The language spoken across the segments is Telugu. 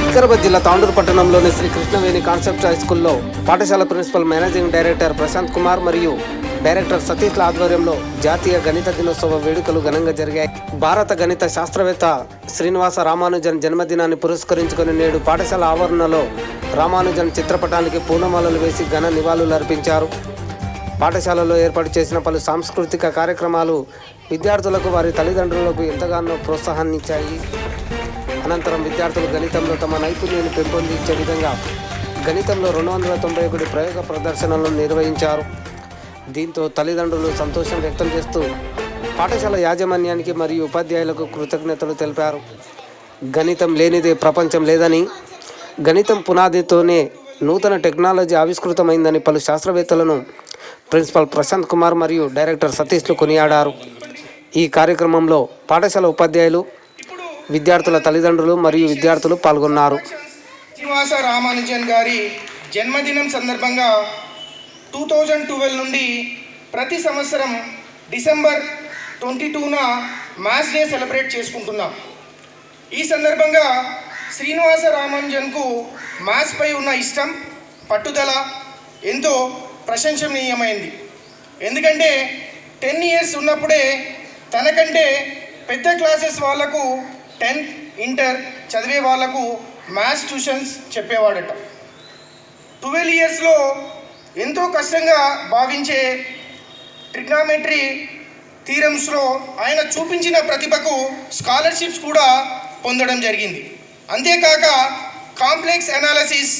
వికారాబాద్ జిల్లా తాండూరు పట్టణంలోని శ్రీ కృష్ణవేణి కాన్సెప్ట్ హై స్కూల్లో పాఠశాల principal managing director Prashanth Kumar మరియు డైరెక్టర్ సతీష్ల ఆధ్వర్యంలో జాతీయ గణిత దినోత్సవ వేడుకలు ఘనంగా జరిగాయి. భారత గణిత శాస్త్రవేత్త శ్రీనివాస రామానుజన్ జన్మదినాన్ని పురస్కరించుకుని నేడు పాఠశాల ఆవరణలో రామానుజన్ చిత్రపటానికి పూలమాలలు వేసి ఘన నివాళులు అర్పించారు. పాఠశాలలో ఏర్పాటు చేసిన పలు సాంస్కృతిక కార్యక్రమాలు విద్యార్థులకు వారి తల్లిదండ్రులకు ఎంతగానో ప్రోత్సాహాన్నిచ్చాయి. అనంతరం విద్యార్థులు గణితంలో తమ నైపుణ్యాన్ని పెంపొందించే విధంగా గణితంలో రెండు వందల తొంభై ఒకటి ప్రయోగ ప్రదర్శనలను నిర్వహించారు. దీంతో తల్లిదండ్రులు సంతోషం వ్యక్తం చేస్తూ పాఠశాల యాజమాన్యానికి మరియు ఉపాధ్యాయులకు కృతజ్ఞతలు తెలిపారు. గణితం లేనిదే ప్రపంచం లేదని గణితం పునాదితోనే నూతన టెక్నాలజీ ఆవిష్కృతమైందని పలు శాస్త్రవేత్తలను ప్రిన్సిపల్ ప్రశాంత్ కుమార్ మరియు డైరెక్టర్ సతీష్లు కొనియాడారు. ఈ కార్యక్రమంలో పాఠశాల ఉపాధ్యాయులు విద్యార్థుల తల్లిదండ్రులు మరియు విద్యార్థులు పాల్గొన్నారు. శ్రీనివాస రామానుజన్ గారి జన్మదినం సందర్భంగా టూ థౌజండ్ ట్వెల్వ్ నుండి ప్రతి సంవత్సరం డిసెంబర్ ట్వంటీ టూన మ్యాథ్స్ డే సెలబ్రేట్ చేసుకుంటున్నాం. ఈ సందర్భంగా శ్రీనివాస రామానుజన్కు మ్యాథ్స్పై ఉన్న ఇష్టం పట్టుదల ఎంతో ప్రశంసనీయమైంది. ఎందుకంటే టెన్ ఇయర్స్ ఉన్నప్పుడే తనకంటే పెద్ద క్లాసెస్ వాళ్ళకు టెన్త్ ఇంటర్ చదివే వాళ్ళకు మ్యాథ్స్ ట్యూషన్స్ చెప్పేవాడట. ట్వెల్వ్ ఇయర్స్లో ఎంతో కష్టంగా భావించే ట్రిగ్నామెట్రీ థీరమ్స్లో ఆయన చూపించిన ప్రతిభకు స్కాలర్షిప్స్ కూడా పొందడం జరిగింది. అంతేకాక complex analysis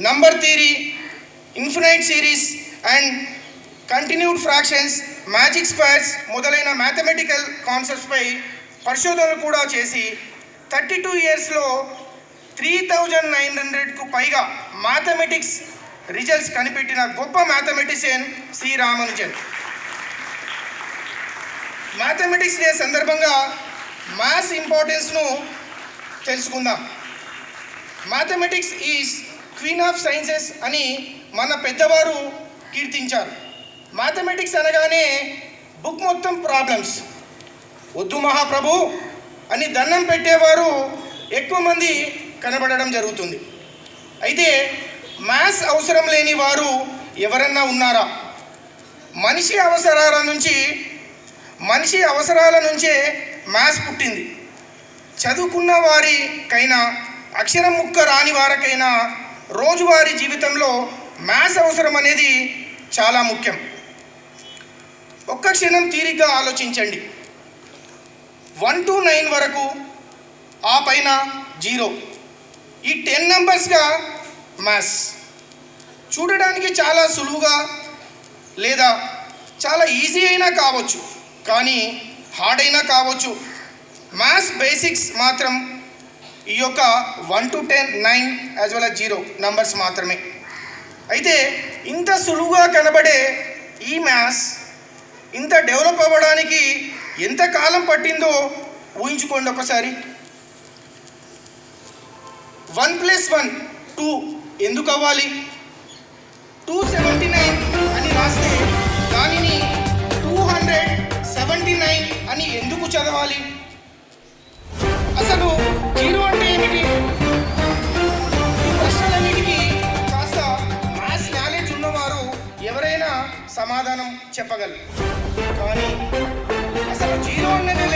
number theory infinite series and continued fractions magic squares మొదలైన మ్యాథమెటికల్ కాన్సెప్ట్స్పై పరిశోధనలు కూడా చేసి థర్టీ టూ ఇయర్స్లో త్రీ థౌజండ్ నైన్ హండ్రెడ్కు పైగా మ్యాథమెటిక్స్ రిజల్ట్స్ కనిపెట్టిన గొప్ప mathematician Shri Ramanujan mathematics day సందర్భంగా మ్యాథ్స్ ఇంపార్టెన్స్ను తెలుసుకుందాం. Mathematics is queen of sciences అని మన పెద్దవారు కీర్తించారు. మ్యాథమెటిక్స్ అనగానే బుక్ మొత్తం ప్రాబ్లమ్స్ వద్దు మహాప్రభు అని దండం పెట్టేవారు ఎక్కువ మంది కనబడడం జరుగుతుంది. అయితే మ్యాథ్స్ అవసరం లేని వారు ఎవరన్నా ఉన్నారా? మనిషి అవసరాల నుంచి మనిషి అవసరాల నుంచే మ్యాథ్స్ పుట్టింది. చదువుకున్న వారికైనా అక్షరం ముక్క రాని వారికైనా రోజువారీ జీవితంలో మ్యాథ్స్ అవసరం అనేది చాలా ముఖ్యం. ఒక్క క్షణం తీరిగ్గా ఆలోచించండి. వన్ టు నైన్ వరకు ఆ పైన జీరో. ఈ టెన్ నెంబర్స్గా మ్యాథ్స్ చూడడానికి చాలా సులువుగా లేదా చాలా ఈజీ అయినా కావచ్చు కానీ హార్డ్ అయినా కావచ్చు. మ్యాథ్స్ బేసిక్స్ మాత్రం ఈ యొక్క one to ten nine as well zero numbers మాత్రమే. అయితే ఇంత సులువుగా కనబడే ఈ మ్యాథ్స్ ఇంత డెవలప్ అవ్వడానికి ఎంత కాలం పట్టిందో ఊహించుకోండి ఒకసారి. వన్ ప్లస్ వన్ టూ ఎందుకు అవ్వాలి టూ సెవెంటీ నైన్ అని రాస్తే దానిని టూ హండ్రెడ్ సెవెంటీ నైన్ అని ఎందుకు చదవాలి? అసలు జీరో అంటే ఏమిటి? ఈ ప్రశ్నలన్నిటికీ కాస్త మ్యాథ్స్ నాలెడ్జ్ ఉన్నవారు ఎవరైనా సమాధానం చెప్పగలరు. కానీ అసలు జీరో అన్నది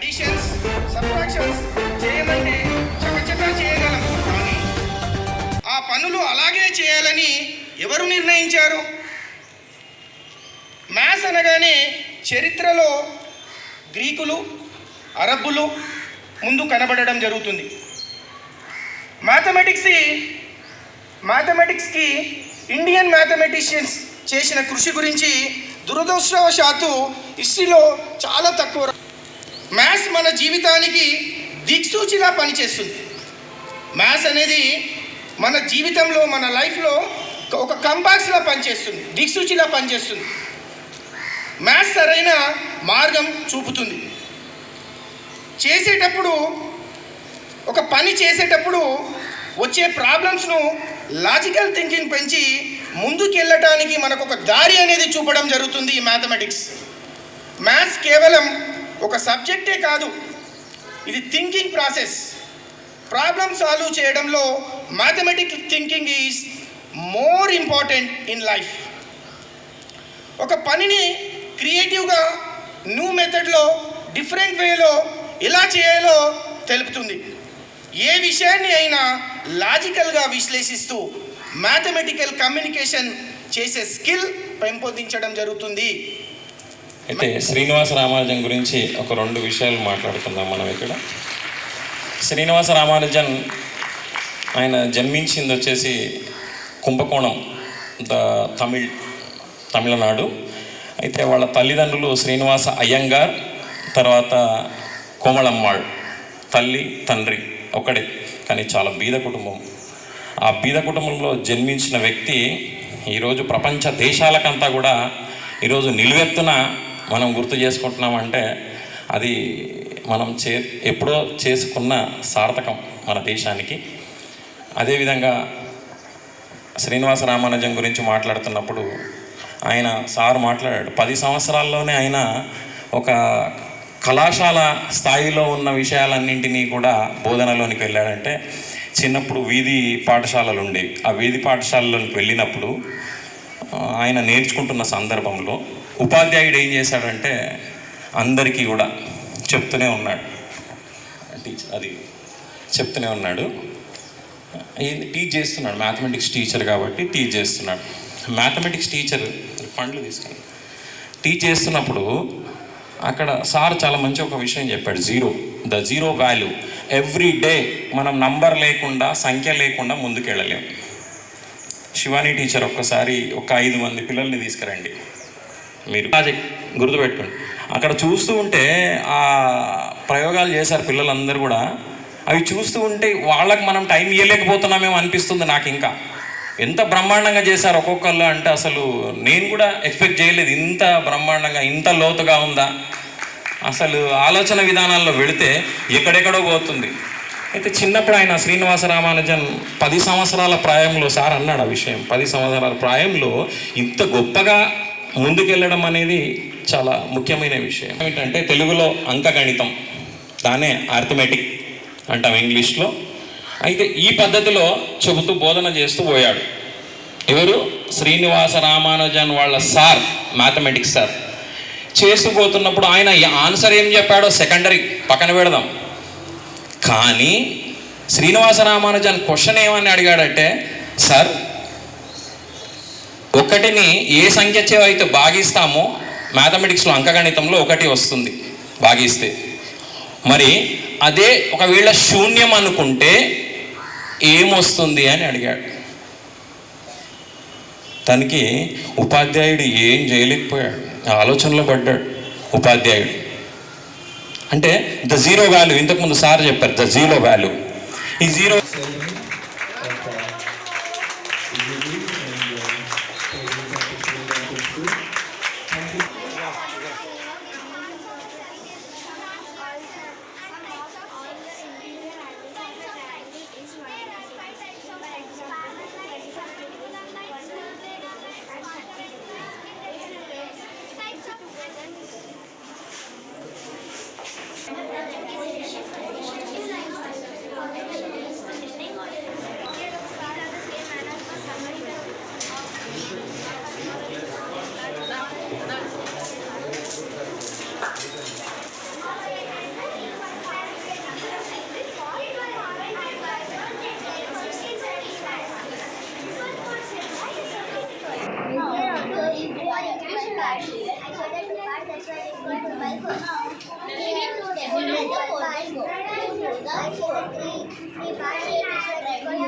అడిషన్స్ సబ్ట్రాక్షన్స్ చేయమంటే చకచకా చేయగలం. కానీ ఆ పనులు అలాగే చేయాలని ఎవరు నిర్ణయించారు? మ్యాథ్స్ అనగానే చరిత్రలో గ్రీకులు అరబ్బులు ముందు కనబడడం జరుగుతుంది. మ్యాథమెటిక్స్ మ్యాథమెటిక్స్కి ఇండియన్ మ్యాథమెటిషియన్స్ చేసిన కృషి గురించి దురదృష్టవశాత్తు హిస్టరీలో చాలా తక్కువ మ్యాథ్స్ మన జీవితానికి దిక్సూచిలా పనిచేస్తుంది. మ్యాథ్స్ అనేది మన జీవితంలో మన లైఫ్లో ఒక కంపాక్స్లా పనిచేస్తుంది దిక్సూచిలా పనిచేస్తుంది. మ్యాథ్స్ సరైన మార్గం చూపుతుంది. చేసేటప్పుడు ఒక పని చేసేటప్పుడు వచ్చే ప్రాబ్లమ్స్ను లాజికల్ థింకింగ్ పెంచి ముందుకెళ్ళటానికి మనకు ఒక దారి అనేది చూపడం జరుగుతుంది ఈ మ్యాథమెటిక్స్. మ్యాథ్స్ కేవలం ఒక సబ్జెక్టే కాదు. ఇది థింకింగ్ ప్రాసెస్ ప్రాబ్లమ్ సాల్వ్ చేయడంలో mathematic thinking is more important in life ఒక పనిని క్రియేటివ్గా న్యూ మెథడ్లో డిఫరెంట్ వేలో ఎలా చేయాలో తెలుపుతుంది. ఏ విషయాన్ని అయినా లాజికల్గా విశ్లేషిస్తూ మ్యాథమెటికల్ కమ్యూనికేషన్ చేసే స్కిల్ పెంపొందించడం జరుగుతుంది. అయితే శ్రీనివాస రామానుజన్ గురించి ఒక రెండు విషయాలు మాట్లాడుకుందాం మనం ఇక్కడ. శ్రీనివాస రామానుజన్ ఆయన జన్మించింది వచ్చేసి కుంభకోణం ద తమిళ్ తమిళనాడు. అయితే వాళ్ళ తల్లిదండ్రులు శ్రీనివాస అయ్యంగార్ తర్వాత కోమలమ్మాళ్ తల్లి తండ్రి ఒకడే కానీ చాలా బీద కుటుంబం. ఆ బీద కుటుంబంలో జన్మించిన వ్యక్తి ఈరోజు ప్రపంచ దేశాలకంతా కూడా ఈరోజు నిలువెత్తున మనం గుర్తు చేసుకుంటున్నామంటే అది మనం చే ఎప్పుడో చేసుకున్న సార్థకం మన దేశానికి. అదేవిధంగా శ్రీనివాస రామానుజం గురించి మాట్లాడుతున్నప్పుడు ఆయన సార్ మాట్లాడాడు పది సంవత్సరాల్లోనే ఆయన ఒక కళాశాల స్థాయిలో ఉన్న విషయాలన్నింటినీ కూడా బోధనలోనికి వెళ్ళాడంటే చిన్నప్పుడు వీధి పాఠశాలలు ఉండేవి ఆ వీధి పాఠశాలలోనికి వెళ్ళినప్పుడు ఆయన నేర్చుకుంటున్న సందర్భంలో ఉపాధ్యాయుడు ఏం చేశాడంటే అందరికీ కూడా చెప్తూనే ఉన్నాడు. టీచర్ అది చెప్తూనే ఉన్నాడు. ఏంది టీచ్ చేస్తున్నాడు. మ్యాథమెటిక్స్ టీచర్ కాబట్టి టీచ్ చేస్తున్నాడు. మ్యాథమెటిక్స్ టీచర్ ఫండ్లు తీసుకున్నాడు. టీచ్ చేస్తున్నప్పుడు అక్కడ సార్ చాలా మంచి ఒక విషయం చెప్పాడు. Zero the zero value every day మనం నంబర్ లేకుండా సంఖ్య లేకుండా ముందుకెళ్ళలేము శివాని టీచర్ ఒక్కసారి ఒక ఐదు మంది పిల్లల్ని తీసుకురండి. మీరు ప్రాజెక్ట్ గుర్తుపెట్టుకోండి. అక్కడ చూస్తూ ఉంటే ఆ ప్రయోగాలు చేశారు పిల్లలందరూ కూడా. అవి చూస్తూ ఉంటే వాళ్ళకి మనం టైం ఇవ్వలేకపోతున్నామేమో అనిపిస్తుంది నాకు ఇంకా. ఎంత బ్రహ్మాండంగా చేశారు ఒక్కొక్కళ్ళు అంటే అసలు నేను కూడా ఎక్స్పెక్ట్ చేయలేదు ఇంత బ్రహ్మాండంగా ఇంత లోతుగా ఉందా? అసలు ఆలోచన విధానాల్లో వెళితే ఎక్కడెక్కడో పోతుంది. అయితే చిన్నప్పుడు ఆయన శ్రీనివాస రామానుజన్ పది సంవత్సరాల ప్రాయంలో సార్ అన్నాడు ఆ విషయం పది సంవత్సరాల ప్రాయంలో ఇంత గొప్పగా ముందుకెళ్ళడం అనేది చాలా ముఖ్యమైన విషయం. ఏమిటంటే తెలుగులో అంకగణితం దానే ఆర్థమెటిక్ అంటాం ఇంగ్లీష్లో. అయితే ఈ పద్ధతిలో చెబుతూ బోధన చేస్తూ పోయాడు. ఎవరు? శ్రీనివాస రామానుజన్ వాళ్ళ సార్ మ్యాథమెటిక్స్ సార్. చేస్తూ పోతున్నప్పుడు ఆయన ఆన్సర్ ఏం చెప్పాడో సెకండరీ పక్కన పెడదాం. కానీ శ్రీనివాస రామానుజన్ క్వశ్చన్ ఏమని అడిగాడంటే సార్ ఒకటిని ఏ సంఖ్య అయితే భాగిస్తామో మ్యాథమెటిక్స్లో అంకగణితంలో ఒకటి వస్తుంది భాగిస్తే మరి అదే ఒకవేళ శూన్యం అనుకుంటే ఏమొస్తుంది అని అడిగాడు. తనకి ఉపాధ్యాయుడు ఏం చేయలేకపోయాడు. ఆలోచనలో పడ్డాడు ఉపాధ్యాయుడు. అంటే ద జీరో వాల్యూ ఇంతకుముందు సార్ చెప్పారు ద జీరో వాల్యూ. ఈ zero 你要是吃了我的手我的手机你发现你现在可以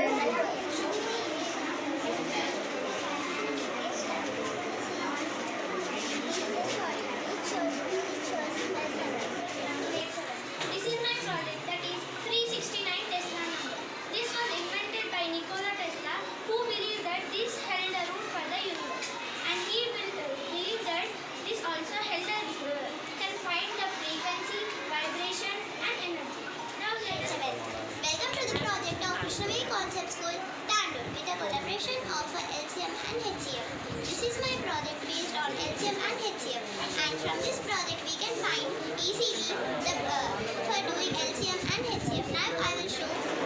a of LCM and HCF. This is my project based on LCM and HCF. And from this project, we can find easily the uh, for doing LCM and HCF. Now I will show.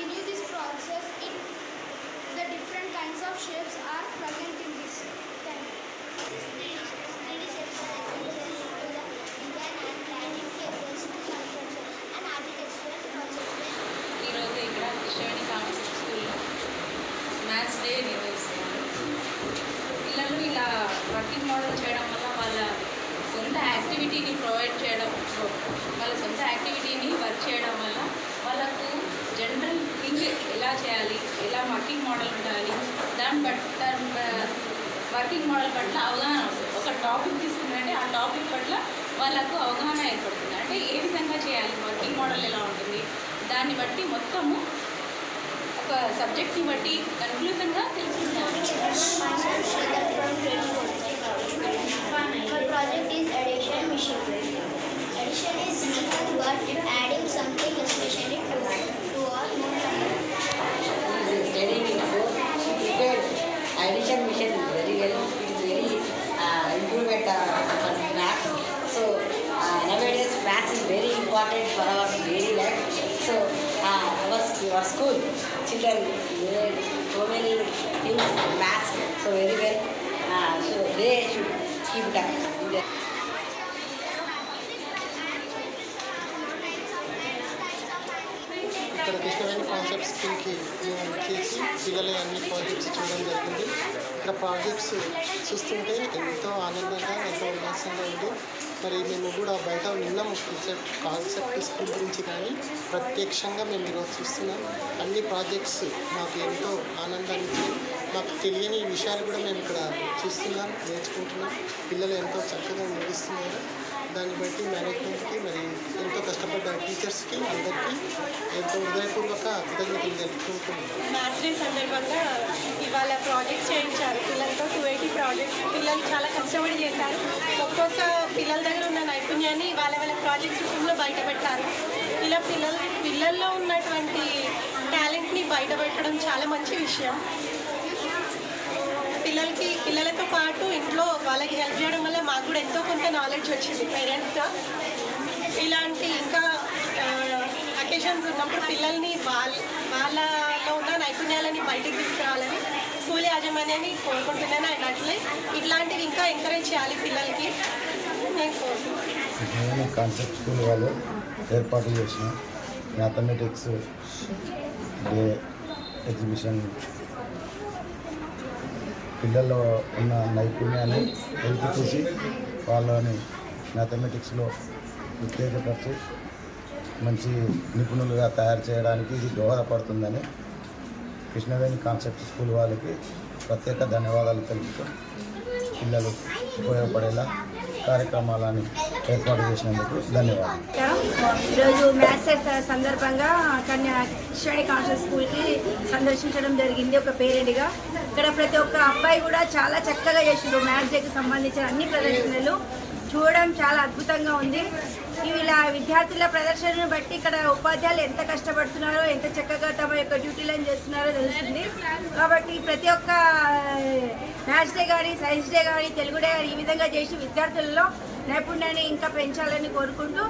If I continue this process, it the different kinds of shapes are present in this. Thank. ఎలా చేయాలి ఎలా వర్కింగ్ మోడల్ ఉండాలి దాని బట్ దాని వర్కింగ్ మోడల్ పట్ల అవగాహన వస్తుంది ఒక టాపిక్ తీసుకున్నారంటే ఆ టాపిక్ పట్ల వాళ్ళకు అవగాహన ఏర్పడుతుంది. అంటే ఏ విధంగా చేయాలి? వర్కింగ్ మోడల్ ఎలా ఉంటుంది? దాన్ని బట్టి మొత్తము ఒక సబ్జెక్ట్ని బట్టి కన్క్లూజన్గా తెలుసుకుంటారు. Addition is nothing but adding something especially to to is in prepared addition mission very well. It is very uh, improvement uh, for maths. So uh, nowadays maths is very important for our daily life. So uh, our, our school children learn so many things in maths. So very well. Uh, so they should keep it స్కూల్కి చేసి పిల్లలు అన్ని ప్రాజెక్ట్స్ చూడడం జరిగింది. ఇక్కడ ప్రాజెక్ట్స్ చూస్తుంటే ఎంతో ఆనందంగా ఎంతో ఉల్లాసంగా ఉంది. మరి మేము కూడా బయట విన్నాము కాన్సెప్ట్ కాన్సెప్ట్ స్కూల్ గురించి కానీ ప్రత్యక్షంగా మేము ఈరోజు చూస్తున్నాం. అన్ని ప్రాజెక్ట్స్ మాకు ఎంతో ఆనందాన్ని మాకు తెలియని విషయాలు కూడా మేము ఇక్కడ చూస్తున్నాం నేర్చుకుంటున్నాం. పిల్లలు ఎంతో చక్కగా నిలుస్తున్నారు దాన్ని బట్టి మేనేజ్మెంట్కి మరి ఎంతో కష్టపడ్డ టీచర్స్కి అందరికీ ఎంతో హృదయపూర్వక కృతజ్ఞతలు తెలుపుకుంటున్నాం మ్యాథ్స్ డే సందర్భంగా ఇవాళ ప్రాజెక్ట్స్ చేయించారు. పిల్లలతో టూ ఎయిటీ ప్రాజెక్ట్స్ పిల్లలు చాలా కష్టపడి చేశారు. ఒక్కొక్క పిల్లల దగ్గర ఉన్న నైపుణ్యాన్ని వాళ్ళ వాళ్ళ ప్రాజెక్ట్స్ రూపంలో బయటపెట్టారు. ఇలా పిల్లలు పిల్లల్లో ఉన్నటువంటి టాలెంట్ని బయటపెట్టడం చాలా మంచి విషయం. పిల్లలకి పిల్లలతో పాటు ఇంట్లో వాళ్ళకి హెల్ప్ చేయడం వల్ల మాకు కూడా ఎంతో కొంత నాలెడ్జ్ వచ్చింది పేరెంట్స్గా ఇలాంటి ఇంకా అకేషన్స్ ఉన్నప్పుడు పిల్లల్ని వాళ్ళ వాళ్ళలో ఉన్న నైపుణ్యాలని బయటకు తీసుకురావాలని స్కూల్ యాజమాన్యాన్ని కోరుకుంటున్నాను అండ్ అట్లే ఇట్లాంటివి ఇంకా ఎంకరేజ్ చేయాలి పిల్లలకి. నేను కోరుకుంటున్నాను నేను కాన్సెప్ట్ స్కూల్ వాళ్ళు ఏర్పాటు చేసిన మ్యాథమెటిక్స్ డే ఎగ్జిబిషన్ పిల్లల్లో ఉన్న నైపుణ్యాన్ని వెలికి చూసి వాళ్ళని మ్యాథమెటిక్స్లో ఉత్తేజపరిచి మంచి నిపుణులుగా తయారు చేయడానికి ఇది దోహదపడుతుందని కృష్ణవేణి కాన్సెప్ట్ స్కూల్ వాళ్ళకి ప్రత్యేక ధన్యవాదాలు తెలుపుతూ పిల్లలు ఉపయోగపడేలా కార్యక్రమాలని ఏర్పాటు చేసినందుకు ధన్యవాదాలు. ఈరోజు మ్యాథ్స్ సందర్భంగా కన్యా శ్రేణి కాన్షియస్ స్కూల్కి సందర్శించడం జరిగింది ఒక పేరెంట్గా. ఇక్కడ ప్రతి ఒక్క అబ్బాయి కూడా చాలా చక్కగా చేసిండ్రు మ్యాథ్స్ డేకి సంబంధించిన అన్ని ప్రదర్శనలు. చూడడం చాలా అద్భుతంగా ఉంది. ఇలా విద్యార్థుల ప్రదర్శనను బట్టి ఇక్కడ ఉపాధ్యాయులు ఎంత కష్టపడుతున్నారో ఎంత చక్కగా తమ యొక్క డ్యూటీలను చేస్తున్నారో తెలుస్తుంది. కాబట్టి ప్రతి ఒక్క మ్యాథ్స్ డే కానీ సైన్స్ డే కానీ తెలుగు డే కానీ ఈ విధంగా చేసి విద్యార్థులలో నైపుణ్యాన్ని ఇంకా పెంచాలని కోరుకుంటూ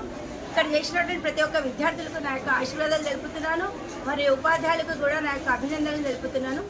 ఇక్కడ చేసినటువంటి ప్రతి ఒక్క విద్యార్థులకు నా యొక్క ఆశీర్వాదాలు తెలుపుతున్నాను. మరియు ఉపాధ్యాయులకు కూడా నా యొక్క అభినందనలు తెలుపుతున్నాను.